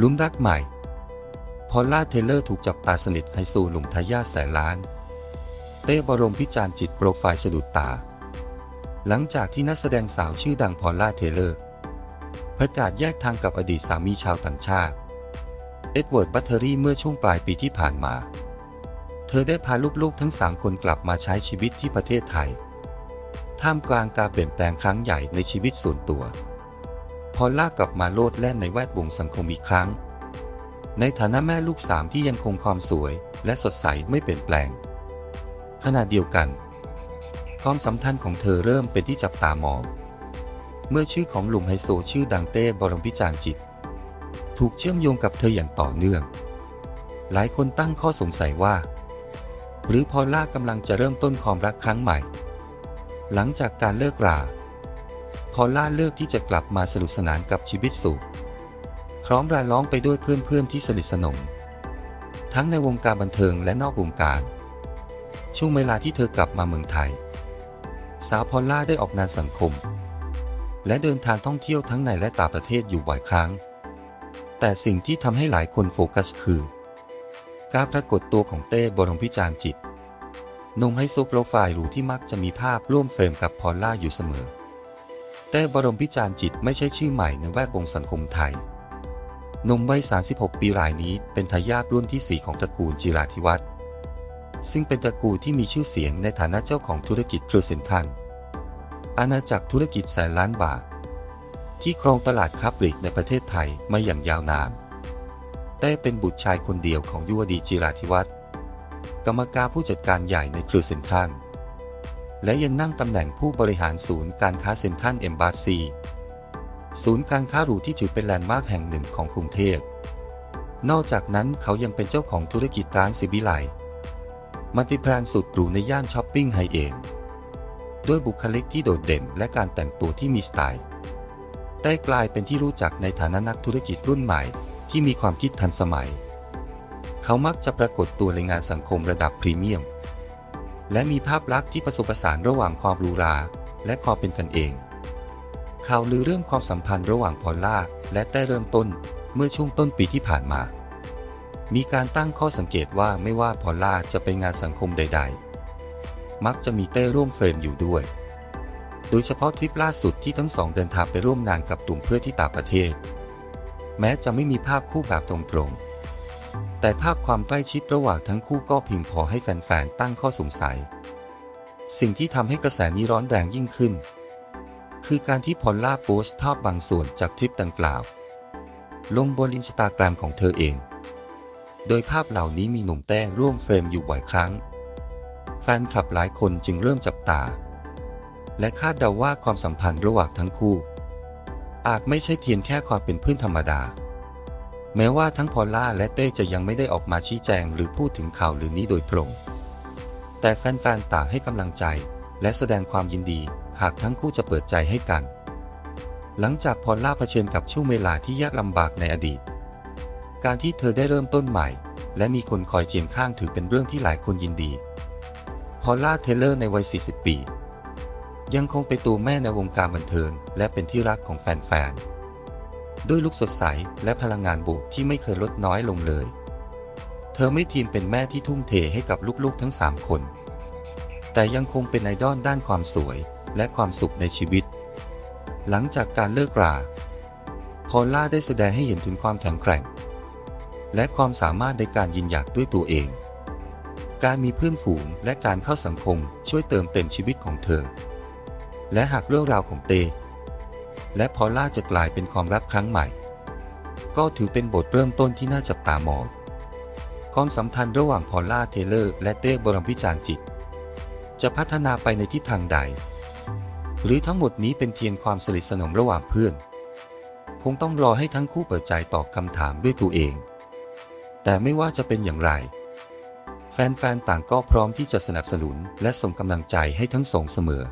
ลุ้มรักใหม่ พอลล่าเทเลอร์ถูกจับตาสนิทไฮโซหนุ่มทายาทแสนล้าน เต้บรมพิจารณ์จิตโปรไฟล์สะดุดตา หลังจากที่นักแสดงสาวชื่อดังพอลล่าเทเลอร์ประกาศแยกทางกับอดีตสามีชาวต่างชาติ เอ็ดเวิร์ดบัตเทอรี่เมื่อช่วงปลายปีที่ผ่านมา เธอได้พาลูกๆทั้ง 3 คนกลับมาใช้ชีวิตที่ประเทศไทย ท่ามกลางการเปลี่ยนแปลงครั้งใหญ่ในชีวิตส่วนตัว อลล่ากลับมาโลดแล่นในแวดวงสังคมอีกครั้ง ในฐานะแม่ลูกสามที่ยังคงความสวยและสดใสไม่เปลี่ยนแปลง ขณะเดียวกัน ความสัมพันธ์ของเธอเริ่มเป็นที่จับตามอง เมื่อชื่อของหลุมไฮโซชื่อดังเต้บรมพิจาร์จิต ถูกเชื่อมโยงกับเธออย่างต่อเนื่อง หลายคนตั้งข้อสงสัยว่า หรือพอลล่ากำลังจะเริ่มต้นความรักครั้งใหม่ หลังจากการเลิกรา พอล่าเลือกที่จะกลับมาสนุกสนานกับชีวิตสุข พร้อมรายล้อมไปด้วยเพื่อนๆที่สนิทสนม ทั้งในวงการบันเทิงและนอกวงการ ช่วงเวลาที่เธอกลับมาเมืองไทย สาวพอล่าได้ออกงานสังคม และเดินทางท่องเที่ยวทั้งในและต่างประเทศอยู่บ่อยครั้ง แต่สิ่งที่ทำให้หลายคนโฟกัสคือ การปรากฏตัวของเต้บรมพิจารณ์จิตนุ่มไฮโซโปรไฟล์หรูที่มักจะมีภาพร่วมเฟรมกับพอล่าอยู่เสมอ เต้บรมพิจารณ์จิตไม่ใช่ชื่อใหม่ในแวดวงสังคมไทย หนุ่มวัย 36 ปีรายนี้เป็นทายาทรุ่นที่ 4 ของตระกูลจิราธิวัฒน์ซึ่งเป็นตระกูลที่มีชื่อเสียงในฐานะเจ้าของธุรกิจเครือเซ็นทรัลอาณาจักรธุรกิจแสนล้านบาท ที่ครองตลาดค้าปลีกในประเทศไทยมาอย่างยาวนานเต้เป็นบุตรชายคนเดียวของยุวดีจิราธิวัฒน์กรรมการผู้จัดการใหญ่ในเครือเซ็นทรัล และยังนั่งตำแหน่งผู้บริหารศูนย์การค้าเซ็นทรัลเอมบาซีศูนย์การค้าหรูที่ถือเป็นแลนด์มาร์คแห่งหนึ่งของกรุงเทพ นอกจากนั้นเขายังเป็นเจ้าของธุรกิจร้านซิบิไลมัลติแบรนสุดหรูในย่านช้อปปิ้งไฮเอนด้วยบุคลิกที่โดดเด่นและการแต่งตัวที่มีสไตล์ ได้กลายเป็นที่รู้จักในฐานะนักธุรกิจรุ่นใหม่ที่มีความคิดทันสมัย เขามักจะปรากฏตัวในงานสังคมระดับพรีเมียม และมีภาพลักษณ์ที่ผสมผสานระหว่างความหรูหราและความเป็นกันเองข่าวลือเรื่องความสัมพันธ์ระหว่างพอลล่าและเต้เริ่มต้นเมื่อช่วงต้นปีที่ผ่านมา มีการตั้งข้อสังเกตว่าไม่ว่าพอลล่าจะไปงานสังคมใด ๆ มักจะมีเต้ร่วมเฟรมอยู่ด้วย โดยเฉพาะทริปล่าสุดที่ทั้งสองเดินทางไปร่วมงานกับกลุ่มเพื่อนที่ต่างประเทศ แม้จะไม่มีภาพคู่แบบตรงๆ แต่ภาพความใกล้ชิดระหว่างทั้งคู่ก็เพียงพอให้แฟนๆตั้งข้อสงสัย สิ่งที่ทำให้กระแสนี้ร้อนแรงยิ่งขึ้น คือการที่พอลล่าโพสต์ภาพบางส่วนจากทริปดังกล่าว ลงบนอินสตาแกรมของเธอเอง โดยภาพเหล่านี้มีหนุ่มแต้ร่วมเฟรมอยู่บ่อยครั้ง แฟนคลับหลายคนจึงเริ่มจับตา และคาดเดาว่าความสัมพันธ์ระหว่างทั้งคู่ อาจไม่ใช่เพียงแค่ความเป็นเพื่อนธรรมดา แม้ว่าทั้งพอลล่าและเต้จะยังไม่ได้ออกมาชี้แจงหรือพูดถึงข่าวลือนี้โดยตรง แต่แฟนๆต่างให้กำลังใจ และแสดงความยินดี หากทั้งคู่จะเปิดใจให้กัน หลังจากพอลล่าเผชิญกับช่วงเวลาที่ยากลำบากในอดีต การที่เธอได้เริ่มต้นใหม่ และมีคนคอยเคียงข้างถือเป็นเรื่องที่หลายคนยินดี พอลล่าเทเลอร์ในวัย 40 ปี ยังคงเป็นตัวแม่ในวงการบันเทิงและเป็นที่รักของแฟนๆ ด้วยลุคสดใสและพลังงานบวกที่ไม่เคยลดน้อยลงเลย เธอไม่เพียงเป็นแม่ที่ทุ่มเทให้กับลูกๆทั้ง 3 คน แต่ยังคงเป็นไอดอลด้านความสวยและความสุขในชีวิต หลังจากการเลิกรา พอลล่าได้แสดงให้เห็นถึงความแข็งแกร่ง และความสามารถในการยินหยักด้วยตัวเอง การมีเพื่อนฝูงและการเข้าสังคมช่วยเติมเต็มชีวิตของเธอ และหากเรื่องราวของเต และพอล่าจะกลายเป็นความรักครั้งใหม่ ก็ถือเป็นบทเริ่มต้นที่น่าจับตามอง ความสัมพันธ์ระหว่างพอล่าเทเลอร์ และเต้บรมพิจารจิต จะพัฒนาไปในทิศทางใด หรือทั้งหมดนี้เป็นเพียงความสนิทสนมระหว่างเพื่อน คงต้องรอให้ทั้งคู่เปิดใจตอบคำถามด้วยตัวเอง แต่ไม่ว่าจะเป็นอย่างไร แฟนๆ ต่างก็พร้อมที่จะสนับสนุนและส่งกำลังใจให้ทั้งสองเสมอ